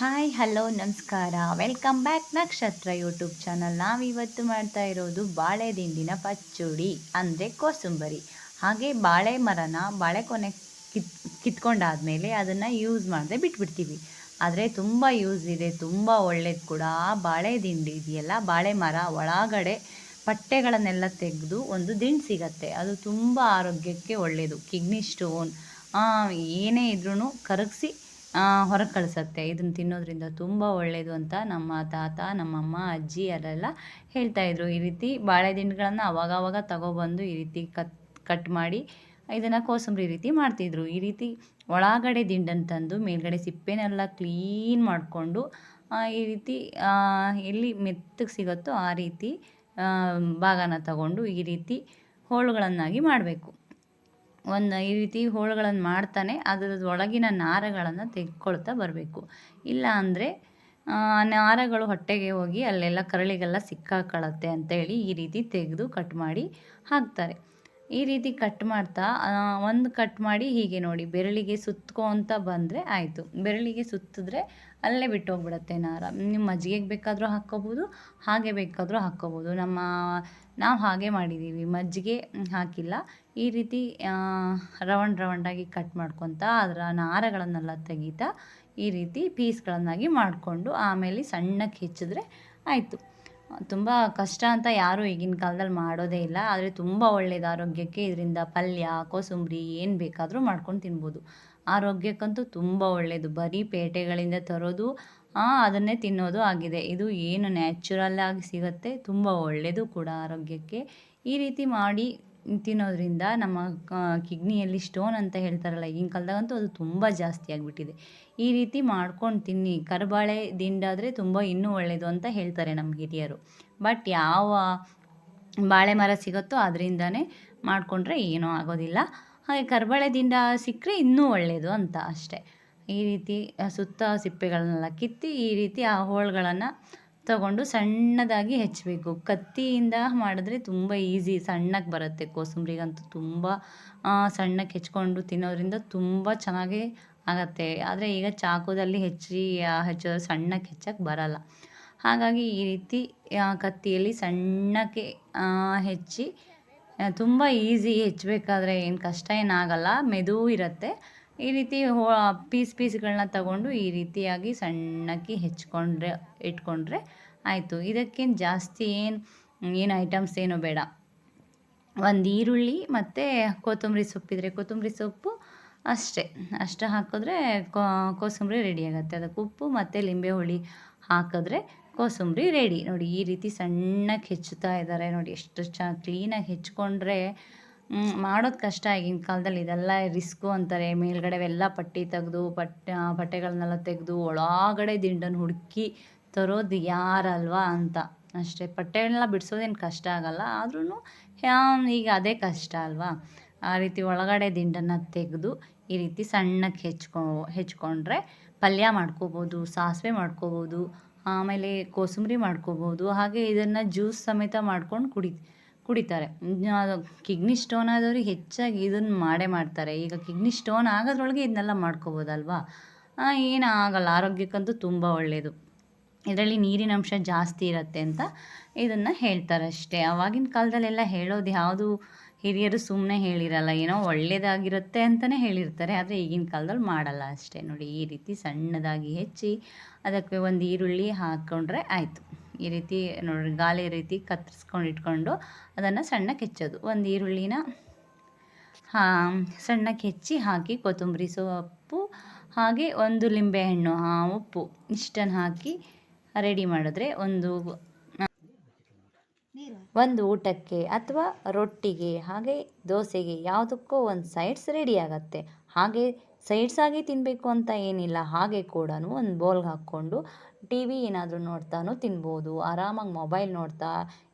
Hi hello ನಮಸ್ಕಾರ. Welcome back Nakshatra YouTube channel ನಾವಿವತ್ತು ಮಾಡ್ತಾ ಇರೋದು ಬಾಳೆ ದಿಂಡಿನ ಪಚ್ಚುಡಿ, ಅಂದರೆ ಕೋಸಂಬರಿ. ಹಾಗೆ ಬಾಳೆ ಮರನ, ಬಾಳೆ ಕೊನೆ ಕಿತ್, ಕಿತ್ಕೊಂಡಾದ್ಮೇಲೆ ಅದನ್ನು ಯೂಸ್ ಮಾಡದೆ ಬಿಟ್ಬಿಡ್ತೀವಿ. ಆದರೆ ತುಂಬ ಯೂಸ್ ಇದೆ, ತುಂಬ ಒಳ್ಳೇದು ಕೂಡ. ಆ ಬಾಳೆ ದಿಂಡಿ ಇದೆಯಲ್ಲ, ಬಾಳೆ ಮರ ಒಳಗಡೆ ಪಟ್ಟೆಗಳನ್ನೆಲ್ಲ ತೆಗೆದು ಒಂದು ದಿಂಡು ಸಿಗತ್ತೆ. ಅದು ತುಂಬ ಆರೋಗ್ಯಕ್ಕೆ ಒಳ್ಳೆಯದು ಕಿಡ್ನಿ ಸ್ಟೋನ್ ಏನೇ ಇದ್ರೂ ಕರಗಿಸಿ ಹೊರಗೆ ಕಳಿಸತ್ತೆ. ಇದನ್ನು ತಿನ್ನೋದ್ರಿಂದ ತುಂಬ ಒಳ್ಳೆಯದು ಅಂತ ನಮ್ಮ ತಾತ ನಮ್ಮಮ್ಮ ಅಜ್ಜಿ ಅದೆಲ್ಲ ಹೇಳ್ತಾಯಿದ್ರು ಈ ರೀತಿ ಬಾಳೆ ದಿಂಡುಗಳನ್ನು ಅವಾಗವಾಗ ತಗೊಬಂದು ಈ ರೀತಿ ಕತ್ ಕಟ್ ಮಾಡಿ ಇದನ್ನು ಕೋಸಂಬರಿ ರೀತಿ ಮಾಡ್ತಿದ್ರು. ಈ ರೀತಿ ಒಳಗಡೆ ದಿಂಡನ್ನು ತಂದು ಮೇಲ್ಗಡೆ ಸಿಪ್ಪೆನೆಲ್ಲ ಕ್ಲೀನ್ ಮಾಡಿಕೊಂಡು ಈ ರೀತಿ ಎಲ್ಲಿ ಮೆತ್ತಗೆ ಸಿಗುತ್ತೋ ಆ ರೀತಿ ಭಾಗನ ತಗೊಂಡು ಈ ರೀತಿ ಹೋಳುಗಳನ್ನಾಗಿ ಮಾಡಬೇಕು. ಒಂದು ಈ ರೀತಿ ಹೋಳುಗಳನ್ನು ಮಾಡ್ತಾನೆ ಅದರ ಒಳಗಿನ ನಾರಗಳನ್ನು ತೆಗೆದುಕೊಳ್ತಾ ಬರಬೇಕು. ಇಲ್ಲ ಅಂದರೆ ನಾರಗಳು ಹೊಟ್ಟೆಗೆ ಹೋಗಿ ಅಲ್ಲೆಲ್ಲ ಕರಳಿಗೆಲ್ಲ ಸಿಕ್ಕಾಕೊಳ್ಳುತ್ತೆ ಅಂತೇಳಿ ಈ ರೀತಿ ತೆಗೆದು ಕಟ್ ಮಾಡಿ ಹಾಕ್ತಾರೆ. ಈ ರೀತಿ ಕಟ್ ಮಾಡ್ತಾ ಒಂದು ಕಟ್ ಮಾಡಿ ಹೀಗೆ ನೋಡಿ, ಬೆರಳಿಗೆ ಸುತ್ಕೊತ ಬಂದರೆ ಆಯಿತು. ಬೆರಳಿಗೆ ಸುತ್ತಿದ್ರೆ ಅಲ್ಲೇ ಬಿಟ್ಟು ಹೋಗ್ಬಿಡತ್ತೆ ನಾರ. ನಿಮ್ಮ ಮಜ್ಜಿಗೆಗೆ ಬೇಕಾದರೂ ಹಾಕ್ಕೋಬೋದು, ಹಾಗೆ ಬೇಕಾದರೂ ಹಾಕ್ಕೋಬೋದು. ನಮ್ಮ, ನಾವು ಹಾಗೆ ಮಾಡಿದ್ದೀವಿ ಮಜ್ಜಿಗೆ ಹಾಕಿಲ್ಲ. ಈ ರೀತಿ ರೌಂಡ್ ರೌಂಡಾಗಿ ಕಟ್ ಮಾಡ್ಕೊತ ಅದರ ನಾರಗಳನ್ನೆಲ್ಲ ತೆಗೀತಾ ಈ ರೀತಿ ಪೀಸ್ಗಳನ್ನಾಗಿ ಮಾಡಿಕೊಂಡು ಆಮೇಲೆ ಸಣ್ಣಕ್ಕೆ ಹೆಚ್ಚಿದ್ರೆ ಆಯಿತು. ತುಂಬ ಕಷ್ಟ ಅಂತ ಯಾರೂ ಈಗಿನ ಕಾಲದಲ್ಲಿ ಮಾಡೋದೇ ಇಲ್ಲ. ಆದರೆ ತುಂಬ ಒಳ್ಳೆಯದು ಆರೋಗ್ಯಕ್ಕೆ ಇದರಿಂದ ಪಲ್ಯ, ಕೋಸಂಬರಿ ಏನು ಬೇಕಾದರೂ ಮಾಡ್ಕೊಂಡು ತಿನ್ಬೋದು. ಆರೋಗ್ಯಕ್ಕಂತೂ ತುಂಬ ಒಳ್ಳೆಯದು ಬರೀ ಪೇಟೆಗಳಿಂದ ತರೋದು ಅದನ್ನೇ ತಿನ್ನೋದು ಆಗಿದೆ. ಇದು ಏನು ನ್ಯಾಚುರಲ್ಲಾಗಿ ಸಿಗುತ್ತೆ, ತುಂಬ ಒಳ್ಳೆಯದು ಕೂಡ ಆರೋಗ್ಯಕ್ಕೆ. ಈ ರೀತಿ ಮಾಡಿ ತಿನ್ನೋದ್ರಿಂದ ನಮ್ಮ ಕಿಡ್ನಿಯಲ್ಲಿ ಸ್ಟೋನ್ ಅಂತ ಹೇಳ್ತಾರಲ್ಲ, ಈಗಿನ ಕಾಲದಾಗಂತೂ ಅದು ತುಂಬ ಜಾಸ್ತಿ ಆಗಿಬಿಟ್ಟಿದೆ. ಈ ರೀತಿ ಮಾಡ್ಕೊಂಡು ತಿನ್ನಿ, ಕರಿಬಾಳೆ ದಿಂಡಾದರೆ ತುಂಬ ಇನ್ನೂ ಒಳ್ಳೆಯದು ಅಂತ ಹೇಳ್ತಾರೆ ನಮ್ಮ ಹಿರಿಯರು. ಬಟ್ ಯಾವ ಬಾಳೆ ಮರ ಸಿಗುತ್ತೋ ಅದರಿಂದನೇ ಮಾಡಿಕೊಂಡ್ರೆ ಏನೂ ಆಗೋದಿಲ್ಲ. ಹಾಗೆ ಕರಿಬಾಳೆ ದಿಂಡ ಸಿಕ್ಕರೆ ಇನ್ನೂ ಒಳ್ಳೆಯದು ಅಂತ ಅಷ್ಟೆ. ಈ ರೀತಿ ಸುತ್ತ ಸಿಪ್ಪೆಗಳನ್ನೆಲ್ಲ ಕಿತ್ತಿ ಈ ರೀತಿ ಆ ಹೋಳುಗಳನ್ನು ತಗೊಂಡು ಸಣ್ಣದಾಗಿ ಹೆಚ್ಚಬೇಕು. ಕತ್ತಿಯಿಂದ ಮಾಡಿದ್ರೆ ತುಂಬ ಈಸಿ ಸಣ್ಣಕ್ಕೆ ಬರುತ್ತೆ ಕೋಸಂಬರಿಗಂತೂ ತುಂಬ ಸಣ್ಣಕ್ಕೆ ಹೆಚ್ಕೊಂಡು ತಿನ್ನೋದ್ರಿಂದ ತುಂಬ ಚೆನ್ನಾಗಿ ಆಗುತ್ತೆ. ಆದರೆ ಈಗ ಚಾಕುದಲ್ಲಿ ಹೆಚ್ಚಿ ಹೆಚ್ಚೋದ್ರೆ ಸಣ್ಣಕ್ಕೆ ಹೆಚ್ಚಕ್ಕೆ ಬರಲ್ಲ. ಹಾಗಾಗಿ ಈ ರೀತಿ ಕತ್ತಿಯಲ್ಲಿ ಸಣ್ಣಕ್ಕೆ ಹೆಚ್ಚಿ ತುಂಬ ಈಸಿ ಹೆಚ್ಚಬೇಕಾದ್ರೆ ಏನು ಕಷ್ಟ ಏನಾಗಲ್ಲ ಮೆದು ಇರುತ್ತೆ. ಈ ರೀತಿ ಹೋ ಪೀಸ್ ಪೀಸ್ಗಳನ್ನ ತಗೊಂಡು ಈ ರೀತಿಯಾಗಿ ಸಣ್ಣಕ್ಕೆ ಹೆಚ್ಕೊಂಡ್ರೆ, ಇಟ್ಕೊಂಡ್ರೆ ಆಯಿತು. ಇದಕ್ಕೇನು ಜಾಸ್ತಿ ಏನು ಏನು ಐಟಮ್ಸ್ ಏನು ಬೇಡ. ಒಂದು ಈರುಳ್ಳಿ ಮತ್ತು ಕೊತ್ತಂಬರಿ ಸೊಪ್ಪಿದ್ರೆ ಕೊತ್ತಂಬರಿ ಸೊಪ್ಪು ಅಷ್ಟೇ. ಅಷ್ಟು ಹಾಕಿದ್ರೆ ಕೋಸಂಬರಿ ರೆಡಿ ಆಗುತ್ತೆ. ಅದಕ್ಕೆ ಉಪ್ಪು ಮತ್ತು ಲಿಂಬೆ ಹುಳಿ ಹಾಕಿದ್ರೆ ಕೋಸಂಬರಿ ರೆಡಿ ನೋಡಿ ಈ ರೀತಿ ಸಣ್ಣಕ್ಕೆ ಹೆಚ್ಚುತ್ತಾ ಇದ್ದಾರೆ. ನೋಡಿ ಎಷ್ಟು ಚ ಕ್ಲೀನಾಗಿ ಹೆಚ್ಕೊಂಡ್ರೆ ಮಾಡೋದು ಕಷ್ಟ ಈಗಿನ ಕಾಲದಲ್ಲಿ ಇದೆಲ್ಲ ರಿಸ್ಕು ಅಂತಾರೆ. ಮೇಲ್ಗಡೆ ಎಲ್ಲ ಪಟ್ಟಿ ತೆಗೆದು, ಪಟ್ಟೆ ಬಟ್ಟೆಗಳನ್ನೆಲ್ಲ ತೆಗೆದು, ಒಳಗಡೆ ದಿಂಡನ್ನು ಹುಡುಕಿ ತರೋದು ಯಾರಲ್ವಾ ಅಂತ. ಅಷ್ಟೇ ಬಟ್ಟೆಗಳನ್ನೆಲ್ಲ ಬಿಡಿಸೋದೇನು ಕಷ್ಟ ಆಗಲ್ಲ. ಆದ್ರೂ ಈಗ ಅದೇ ಕಷ್ಟ ಅಲ್ವಾ? ಆ ರೀತಿ ಒಳಗಡೆ ದಿಂಡನ್ನು ತೆಗೆದು ಈ ರೀತಿ ಸಣ್ಣಕ್ಕೆ ಹೆಚ್ಕೊ, ಹೆಚ್ಕೊಂಡ್ರೆ ಪಲ್ಯ ಮಾಡ್ಕೋಬೋದು, ಸಾಸಿವೆ ಮಾಡ್ಕೋಬೋದು, ಆಮೇಲೆ ಕೋಸಂಬರಿ ಮಾಡ್ಕೋಬೋದು, ಹಾಗೆ ಇದನ್ನು ಜ್ಯೂಸ್ ಸಮೇತ ಮಾಡ್ಕೊಂಡು ಕುಡಿ ಕುಡಿತಾರೆ. ಕಿಡ್ನಿ ಸ್ಟೋನ್ ಆದವ್ರಿಗೆ ಹೆಚ್ಚಾಗಿ ಇದನ್ನು ಮಾಡೇ ಮಾಡ್ತಾರೆ. ಈಗ ಕಿಡ್ನಿ ಸ್ಟೋನ್ ಆಗೋದ್ರೊಳಗೆ ಇದನ್ನೆಲ್ಲ ಮಾಡ್ಕೋಬೋದಲ್ವಾ? ಏನು ಆಗಲ್ಲ. ಆರೋಗ್ಯಕ್ಕಂತೂ ತುಂಬ ಒಳ್ಳೆಯದು ಇದರಲ್ಲಿ ನೀರಿನ ಅಂಶ ಜಾಸ್ತಿ ಇರುತ್ತೆ ಅಂತ ಇದನ್ನು ಹೇಳ್ತಾರೆ ಅಷ್ಟೇ. ಆವಾಗಿನ ಕಾಲದಲ್ಲೆಲ್ಲ ಹೇಳೋದು ಯಾವುದು ಹಿರಿಯರು ಸುಮ್ಮನೆ ಹೇಳಿರಲ್ಲ. ಏನೋ ಒಳ್ಳೆಯದಾಗಿರುತ್ತೆ ಅಂತಲೇ ಹೇಳಿರ್ತಾರೆ. ಆದರೆ ಈಗಿನ ಕಾಲದಲ್ಲಿ ಮಾಡಲ್ಲ ಅಷ್ಟೇ. ನೋಡಿ, ಈ ರೀತಿ ಸಣ್ಣದಾಗಿ ಹೆಚ್ಚಿ ಅದಕ್ಕೆ ಒಂದು ಈರುಳ್ಳಿ ಹಾಕ್ಕೊಂಡ್ರೆ ಆಯಿತು. ಈ ರೀತಿ ನೋಡಿರಿ, ಗಾಳಿ ರೀತಿ ಕತ್ತರಿಸ್ಕೊಂಡು ಇಟ್ಕೊಂಡು ಅದನ್ನು ಸಣ್ಣಕ್ಕೆ ಹೆಚ್ಚೋದು ಒಂದು ಈರುಳ್ಳಿನ ಸಣ್ಣಕ್ಕೆ ಹೆಚ್ಚಿ ಹಾಕಿ ಕೊತ್ತಂಬರಿ ಸೊಪ್ಪು, ಹಾಗೆ ಒಂದು ಲಿಂಬೆಹಣ್ಣು ಉಪ್ಪು ಇಷ್ಟನ್ನು ಹಾಕಿ ರೆಡಿ ಮಾಡಿದ್ರೆ ಒಂದು ಒಂದು ಊಟಕ್ಕೆ ಅಥವಾ ರೊಟ್ಟಿಗೆ, ಹಾಗೆ ದೋಸೆಗೆ ಯಾವುದಕ್ಕೋ ಒಂದು ಸೈಡ್ಸ್ ರೆಡಿ ಆಗುತ್ತೆ. ಹಾಗೆ ಸೈಡ್ಸ್ ಆಗಿ ತಿನ್ನಬೇಕು ಅಂತ ಏನಿಲ್ಲ, ಹಾಗೆ ಕೂಡ ಒಂದು ಬೌಲ್ಗೆ ಹಾಕ್ಕೊಂಡು ಟಿ ವಿ ಏನಾದರೂ ನೋಡ್ತಾನೂ ತಿನ್ಬೋದು, ಆರಾಮಾಗಿ ಮೊಬೈಲ್ ನೋಡ್ತಾ,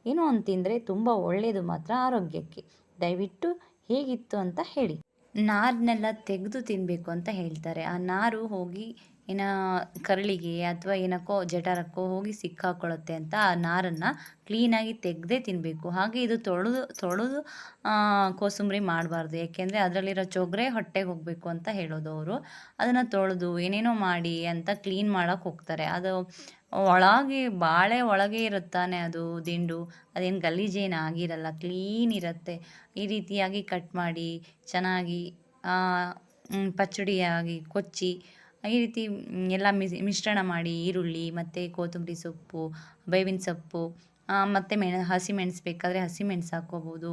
ಏನೋ ಒಂದು ತಿಂದರೆ ತುಂಬ ಒಳ್ಳೆಯದು ಮಾತ್ರ ಆರೋಗ್ಯಕ್ಕೆ. ದಯವಿಟ್ಟು ಹೇಗಿತ್ತು ಅಂತ ಹೇಳಿ. ನಾರನ್ನೆಲ್ಲ ತೆಗೆದು ತಿನ್ನಬೇಕು ಅಂತ ಹೇಳ್ತಾರೆ. ಆ ನಾರು ಹೋಗಿ ಇನ್ನು ಕರಳಿಗೆ ಅಥವಾ ಏನಕ್ಕೋ ಜಠರಕ್ಕೋ ಹೋಗಿ ಸಿಕ್ಕಾಕೊಳ್ಳುತ್ತೆ ಅಂತ ಆ ನಾರನ್ನು ಕ್ಲೀನಾಗಿ ತೆಗೆದೇ ತಿನ್ನಬೇಕು ಹಾಗೆ ಇದು ತೊಳೆದು ತೊಳೆದು ಕೋಸಂಬರಿ ಮಾಡಬಾರ್ದು. ಯಾಕೆಂದರೆ ಅದರಲ್ಲಿರೋ ಚೊಗರೆ ಹೊಟ್ಟೆಗೆ ಹೋಗಬೇಕು ಅಂತ ಹೇಳೋದು ಅವರು. ಅದನ್ನು ತೊಳೆದು ಏನೇನೋ ಮಾಡಿ ಅಂತ ಕ್ಲೀನ್ ಮಾಡೋಕೆ ಹೋಗ್ತಾರೆ. ಅದು ಒಳಗೆ, ಬಾಳೆ ಒಳಗೆ ಇರುತ್ತಾನೆ ಅದು ದಿಂಡು. ಅದೇನು ಗಲೀಜೇನು ಆಗಿರಲ್ಲ ಕ್ಲೀನ್ ಇರುತ್ತೆ. ಈ ರೀತಿಯಾಗಿ ಕಟ್ ಮಾಡಿ, ಚೆನ್ನಾಗಿ ಪಚ್ಚಡಿಯಾಗಿ ಕೊಚ್ಚಿ ಈ ರೀತಿ ಎಲ್ಲ ಮಿಶ್ರಣ ಮಾಡಿ ಈರುಳ್ಳಿ, ಮತ್ತು ಕೊತ್ತಂಬರಿ ಸೊಪ್ಪು, ಬೇವಿನ ಸೊಪ್ಪು ಮತ್ತು ಮೆಣ ಹಸಿಮೆಣಸು ಬೇಕಾದರೆ ಹಸಿಮೆಣಸು ಹಾಕ್ಕೋಬೋದು.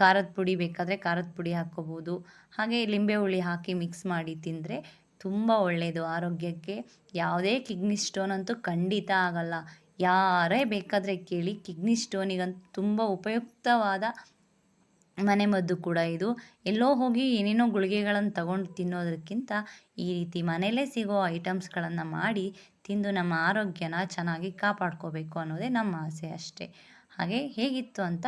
ಖಾರದ ಪುಡಿ ಬೇಕಾದರೆ ಖಾರದ ಪುಡಿ ಹಾಕ್ಕೋಬೋದು. ಹಾಗೆ ಲಿಂಬೆ ಹುಳಿ ಹಾಕಿ ಮಿಕ್ಸ್ ಮಾಡಿ ತಿಂದರೆ ತುಂಬ ಒಳ್ಳೆಯದು ಆರೋಗ್ಯಕ್ಕೆ ಯಾವುದೇ ಕಿಡ್ನಿ ಸ್ಟೋನ್ ಅಂತೂ ಖಂಡಿತ ಆಗಲ್ಲ. ಯಾರೇ ಬೇಕಾದರೆ ಕೇಳಿ ಕಿಡ್ನಿ ಸ್ಟೋನಿಗಂತೂ ತುಂಬ ಉಪಯುಕ್ತವಾದ ಮನೆಮದ್ದು ಕೂಡ ಇದು. ಎಲ್ಲೋ ಹೋಗಿ ಏನೇನೋ ಗುಳಿಗೆಗಳನ್ನು ತಗೊಂಡು ತಿನ್ನೋದಕ್ಕಿಂತ ಈ ರೀತಿ ಮನೆಯಲ್ಲೇ ಸಿಗೋ ಐಟಮ್ಸ್ಗಳನ್ನು ಮಾಡಿ ತಿಂದು ನಮ್ಮ ಆರೋಗ್ಯನ ಚೆನ್ನಾಗಿ ಕಾಪಾಡ್ಕೋಬೇಕು ಅನ್ನೋದೇ ನಮ್ಮ ಆಸೆ ಅಷ್ಟೇ. ಹಾಗೆ ಹೇಗಿತ್ತು ಅಂತ